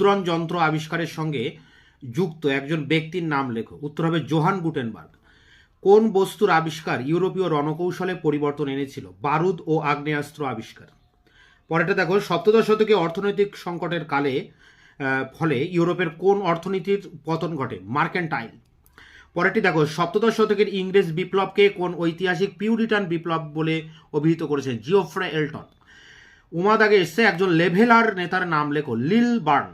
মুদ্রণ যন্ত্র আবিষ্কারের সঙ্গে যুক্ত একজন ব্যক্তির নাম লেখো। উত্তর হবে জোহান গুটেনবার্গ। কোন বস্তুর আবিষ্কার ইউরোপীয় রণকৌশলে পরিবর্তন এনেছিল? বারুদ ও আগ্নেয়াস্ত্র আবিষ্কার। পরেরটা দেখো, সপ্তদশ শতকে অর্থনৈতিক সংকটের কালে ফলে ইউরোপের কোন অর্থনীতির পতন ঘটে? মার্কেন্টাইল। পরেরটি দেখো, সপ্তদশ শতকের ইংরেজ বিপ্লবকে কোন ঐতিহাসিক পিউরিটান বিপ্লব বলে অভিহিত করেছেন? Geoffrey Elton. উমাদাগে এসছে একজন লেভেলার নেতার নাম লেখো, লিল বার্ন।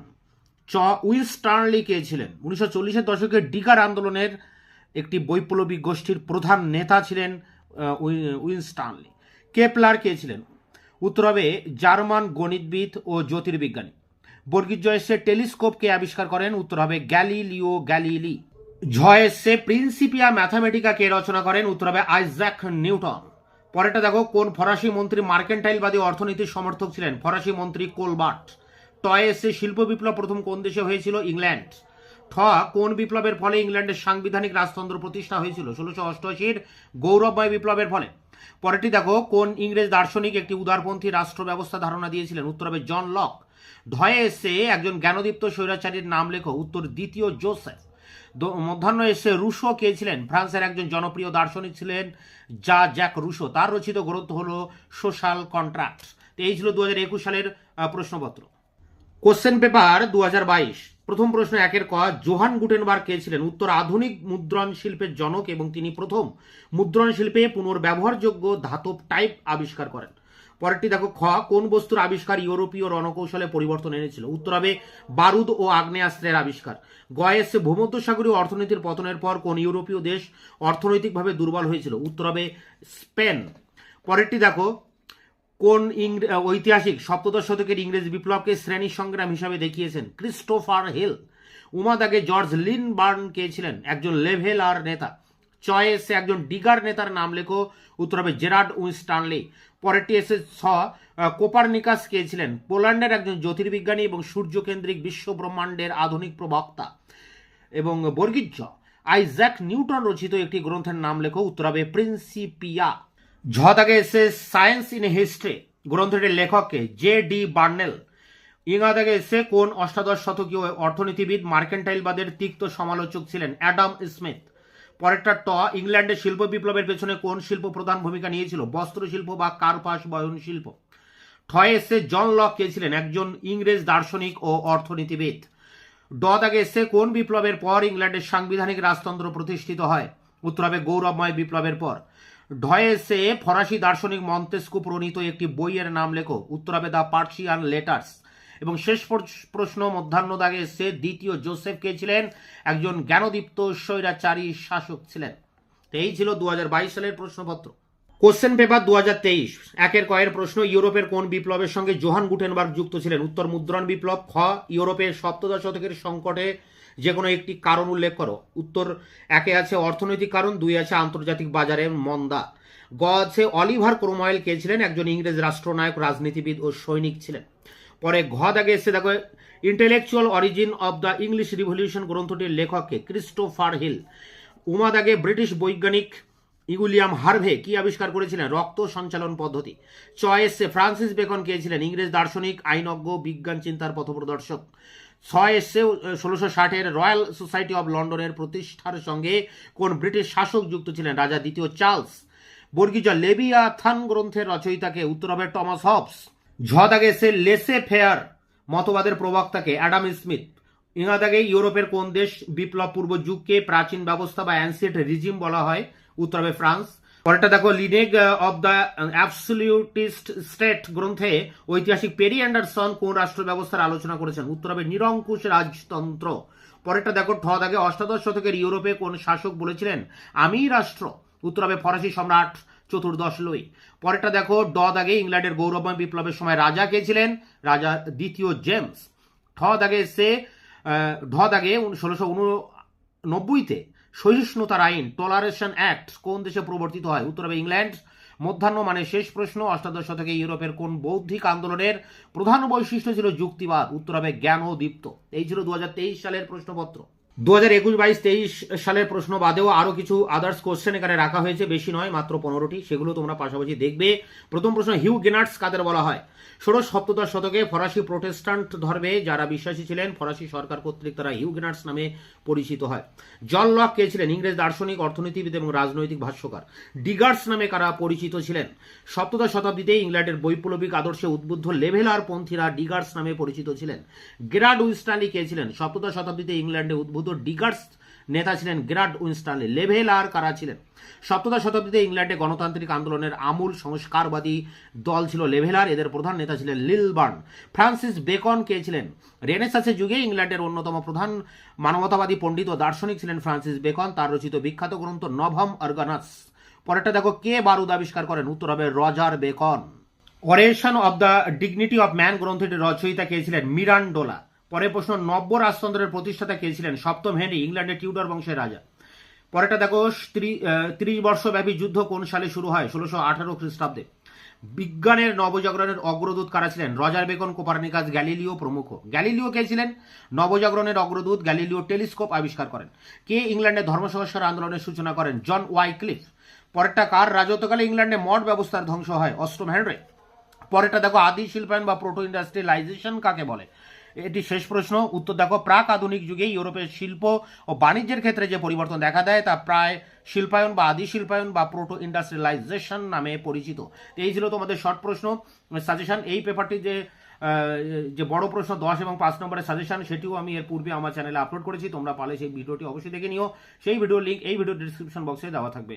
চ উইলস্টার্নলি কে ছিলেন? উনিশশো চল্লিশের দশকে ডিগার আন্দোলনের একটি বৈপ্লবিক গোষ্ঠীর প্রধান নেতা ছিলেন আহ, উই- উইলস্টার্নলি কেপলার কে ছিলেন? উত্তর হবে জার্মান গণিতবিদ ও জ্যোতির্বিজ্ঞানী। বর্গীর জয়েসে টেলিস্কোপকে আবিষ্কার করেন উত্তর হবে গ্যালিলিও গ্যালিলি। জয়েসে প্রিন্সিপিয়া ম্যাথামেটিকা কে রচনা করেন উত্তর হবে আইজ্যাক নিউটন। পরেরটা দেখো কোন ফরাসি মন্ত্রী মার্কেন্টাইলবাদী অর্থনীতির সমর্থক ছিলেন? ফরাসি মন্ত্রী কোলবার্ট। টয়েসে শিল্প বিপ্লব প্রথম কোন দেশে হয়েছিল? ইংল্যান্ড। ঠ, কোন বিপ্লবের ফলে ইংল্যান্ডের সাংবিধানিক রাজতন্ত্র প্রতিষ্ঠা হয়েছিল? ষোলোশো অষ্টআশির গৌরবময় বিপ্লবের ফলে। পরেরটি দেখো, কোন ইংরেজ দার্শনিক একটি উদারপন্থী রাষ্ট্র ব্যবস্থা ধারণা দিয়েছিলেন? উত্তর হবে জন লক। ধয়ে এসে একজন জ্ঞানদীপ্ত স্বৈরাচারীর নাম লেখো, উত্তর দ্বিতীয় জোসেফ। মধ্যাহ্ন এসে রুশো কে ছিলেন? ফ্রান্সের একজন জনপ্রিয় দার্শনিক ছিলেন যা জ্যাক রুশো। তার রচিত গ্রন্থ হল সোশ্যাল কন্ট্রাক্ট। এই ছিল দু হাজার একুশ সালের প্রশ্নপত্র। কোশ্চেন পেপার দু হাজার বাইশ। প্রথম প্রশ্ন একের ক, জোহান গুটেনবার্গ কে ছিলেন? উত্তর, আধুনিক মুদ্রণ শিল্পের জনক এবং তিনি প্রথম মুদ্রণ শিল্পে পুনর্ব্যবহারযোগ্য ধাতব টাইপ আবিষ্কার করেন। পরেরটি দেখো, খ, কোন বস্তুর আবিষ্কার ইউরোপীয় রণকৌশলে পরিবর্তন এনেছিল? উত্তর হবে, বারুদ ও আগ্নেয়াস্ত্রের আবিষ্কার। গয়েসে ভূমধ্যসাগরীয় অর্থনীতির পতনের পর কোন ইউরোপীয় দেশ অর্থনৈতিকভাবে দুর্বল হয়েছিল? উত্তর হবে, স্পেন। পরেরটি দেখো কোন ঐতিহাসিক সপ্তদশ শতকের ইংরেজ বিপ্লবকে শ্রেণি সংগ্রাম হিসাবে দেখিয়েছেন ক্রিস্টোফার হিল। উমাদাগে জর্জ লিন বার্ন কে ছিলেন? একজন লেভেলার নেতা। চয়েসে একজন ডিগার নেতার নাম লেখো, উত্তর হবে জেরার্ড উইনস্টানলি পরেরটি এসে ছ কোপারনিকাস কে ছিলেন? পোল্যান্ডের একজন জ্যোতির্বিজ্ঞানী এবং সূর্যকেন্দ্রিক বিশ্ব ব্রহ্মাণ্ডের আধুনিক প্রবক্তা এবং বর্গীর্য আইজ্যাক নিউটন রচিত একটি গ্রন্থের নাম লেখো, উত্তর হবে প্রিন্সিপিয়া। ঝ দাগে এসে সায়েন্স ইন হিস্ট্রি গ্রন্থটির লেখককে জে ডি বার্নেল। দাগে এসে কোন অষ্টাদশ শতকীয় অর্থনীতিবিদ মার্কেন্টাইলবাদের তিক্ত সমালোচক ছিলেন? Adam Smith. পরেরটা ট ইংল্যান্ডের শিল্প বিপ্লবের পেছনে কোন শিল্প প্রধান ভূমিকা নিয়েছিল? বস্ত্র শিল্প বা কার্পাস বয়ন শিল্প ঠয়ে এসে জন লক কে ছিলেন? একজন ইংরেজ দার্শনিক ও অর্থনীতিবিদ। ড দাগে এসে কোন বিপ্লবের পর ইংল্যান্ডের সাংবিধানিক রাজতন্ত্র প্রতিষ্ঠিত হয়? উত্তর হবে গৌরবময় বিপ্লবের পর। ঢয়ে এসে ফরাসি দার্শনিক মন্তেস্কু প্রণীত একটি বইয়ের নাম লেখো উত্তর হবে দ্য পার্সিয়ান লেটার্স। এবং শেষ পর- প্রশ্ন মধ্যাহ্ন দাগে এসে দ্বিতীয় জোসেফ কে ছিলেন? একজন জ্ঞানদীপ্ত স্বৈরাচারী শাসক ছিলেন। এই ছিল দু হাজার বাইশ সালের প্রশ্নপত্র। কোশ্চেন পেপার দু একের কয়ের প্রশ্ন, ইউরোপের কোন বিপ্লবের সঙ্গে জোহান গুটেনবার্গ যুক্ত ছিলেন? উত্তর, মুদ্রণ বিপ্লব, খ, ইউরোপের সপ্তদশ শতকের সংকটে যে কোনো একটি কারণ উল্লেখ করো। উত্তর, একে আছে অর্থনৈতিক কারণ, দুই আছে আন্তর্জাতিক বাজারের মন্দা। গ আছে অলিভার ক্রোময়েল কে ছিলেন? একজন ইংরেজ রাষ্ট্রনায়ক, রাজনীতিবিদ ও সৈনিক ছিলেন। পরে ঘ দাগে এসে দেখো intellectual origin of the English revolution গ্রন্থটির লেখককে ক্রিস্টোফার হিল উমা দাগে ব্রিটিশ বৈজ্ঞানিক ইগুলিয়াম হার্ভে কি আবিষ্কার করেছিলেন? রক্ত সঞ্চালন পদ্ধতি। চয়েসে ফ্রান্সিস বেকন ছিলেন? ইংরেজ দার্শনিক, আইনজ্ঞ, বিজ্ঞান চিন্তার পথপ্রদর্শক। ছয় এসে ষোলোশো ষাটের রয়্যাল সোসাইটি অব লন্ডনের প্রতিষ্ঠার সঙ্গে কোন ব্রিটিশ শাসক যুক্ত ছিলেন? রাজা দ্বিতীয় চার্লস। বর্গীজ লেবিয়াথান গ্রন্থের রচয়িতাকে উত্তর হবে টমাস হবস। ঝ দাগে সে লেসে ফেয়ার মতবাদের প্রবক্তাকে অ্যাডাম স্মিথ। ইংরা দাগে ইউরোপের কোন দেশ বিপ্লব পূর্ব যুগকে প্রাচীন ব্যবস্থা বা অ্যানসিয়েন্ট রিজিম বলা হয়? উত্তর হবে ফ্রান্স। পরেরটা দেখো lineage of the absolutist state গ্রন্থে ঐতিহাসিক পেরি অ্যান্ডারসন কোন রাষ্ট্র ব্যবস্থার আলোচনা করেছেন? উত্তর হবে নিরঙ্কুশ রাজতন্ত্র। পরেরটা দেখো, ঠ দাগে, অষ্টাদশ শতকের ইউরোপে কোন শাসক বলেছিলেন, আমি রাষ্ট্র উত্তর হবে ফরাসি সম্রাট চতুর্দশ লই। পরেরটা দেখো, ড দাগে, ইংল্যান্ডের গৌরবময় বিপ্লবের সময় রাজা কে ছিলেন? রাজা দ্বিতীয় জেমস। ঠ দাগে সে ঢ দাগে ষোলোশো উননব্বইতে সহিষ্ণুতার আইন টলারেশন অ্যাক্ট কোন দেশে প্রবর্তিত হয়? উত্তর হবে ইংল্যান্ড। মধ্যাহ্ন মানে শেষ প্রশ্ন। অষ্টাদশ শতকে ইউরোপের কোন বৌদ্ধিক আন্দোলনের প্রধান বৈশিষ্ট্য ছিল যুক্তিবাদ? উত্তর হবে জ্ঞান ও দীপ্ত। এই ছিল দু হাজার তেইশ সালের প্রশ্নপত্র। দু হাজার একুশ বাইশ তেইশ সালের প্রশ্ন বাদেও আরও কিছু আদার্স কোশ্চেন এখানে রাখা হয়েছে। বেশি নয়, মাত্র পনেরোটি। সেগুলো তোমরা পাশাপাশি দেখবে। প্রথম প্রশ্ন হিউ গেনার্স কাদের বলা হয়? ষোড়শ সপ্তদশ শতকে ফরাসি প্রোটেস্টান্ট ধর্মে যারা বিশ্বাসী ছিলেন, ফরাসি সরকার কর্তৃক তারা হিউগেনার্স নামে পরিচিত হয়। জন লক কে ছিলেন? ইংরেজ দার্শনিক, অর্থনীতিবিদ এবং রাজনৈতিক ভাষ্যকার। ডিগার্স নামে কারা পরিচিত ছিলেন? সপ্তদশ শতাব্দীতে ইংল্যান্ডের বৈপ্লবিক আদর্শে উদ্বুদ্ধ লেভেলার পন্থীরা ডিগার্স নামে পরিচিত ছিলেন। গেরাড উইস্টানলি কে ছিলেন? সপ্তদশ শতাব্দীতে ইংল্যান্ডে উদ্ভূত ডিগার্স নেতা ছিলেন গেরাড উইনস্টানলি লেভেলার কারা ছিলেন? সপ্তদশ শতাব্দীতে ইংল্যান্ডে গণতান্ত্রিক আন্দোলনের আমূল সংস্কারবাদী দল ছিল লেভেলার এদের প্রধান নেতা ছিলেন লিলবার্ন ফ্রান্সিস বেকন কে ছিলেন? রেনেসাসের যুগে ইংল্যান্ডের অন্যতম প্রধান মানবতাবাদী পণ্ডিত ও দার্শনিক ছিলেন ফ্রান্সিস বেকন। তার রচিত বিখ্যাত গ্রন্থ নভম অর্গানাস। পরেরটা দেখো, কে বারুদ আবিষ্কার করেন? উত্তর হবে Roger Bacon. Oration of the dignity of man গ্রন্থটির রচয়িতা কে ছিলেন? মিরান্ডোলা। পরের প্রশ্ন, নব্য রাজতন্ত্রের প্রতিষ্ঠাতা কে ছিলেন? সপ্তম হেনরি, ইংল্যান্ডের টিউডর বংশের রাজা। পরেরটা দেখো ত্রিশ বর্ষব্যাপী যুদ্ধ কোন সালে শুরু হয়? ষোলোশো আঠারো খ্রিস্টাব্দে। বিজ্ঞানের নবজাগরণের অগ্রদূত কারা ছিলেন? রজার বেকন কোপারনিকাস, গ্যালিলিও প্রমুখ। গ্যালিলিও কে ছিলেন? নবজাগরণের অগ্রদূত গ্যালিলিও টেলিস্কোপ আবিষ্কার করেন। কে ইংল্যান্ডে ধর্ম সংস্কার আন্দোলনের সূচনা করেন? জন ওয়াইক্লিফ পরেরটা, কার রাজত্বকালে ইংল্যান্ডে মঠ ব্যবস্থার ধ্বংস হয়? অষ্টম হেনরি। পরেরটা দেখো, আদি শিল্পায়ন বা প্রোটো ইন্ডাস্ট্রিয়ালাইজেশন কাকে বলে? এটি শেষ প্রশ্ন। উত্তর দেখো, প্রাক আধুনিক যুগে ইউরোপের শিল্প ও বাণিজ্যের ক্ষেত্রে যে পরিবর্তন দেখা দেয় তা প্রায় শিল্পায়ন বা আদি শিল্পায়ন বা প্রোটো ইন্ডাস্ট্রিয়ালাইজেশন নামে পরিচিত। এই ছিল তোমাদের শর্ট প্রশ্ন। সাজেশন এই পেপারটি যে যে বড় প্রশ্ন, দশ এবং পাঁচ নম্বরের সাজেশন সেটিও আমি এর পূর্বে আমার চ্যানেলে আপলোড করেছি। তোমরা পালে সেই ভিডিওটি অবশ্যই দেখে নিও। সেই ভিডিওর লিঙ্ক এই ভিডিও ডিসক্রিপশন বক্সে দেওয়া থাকবে।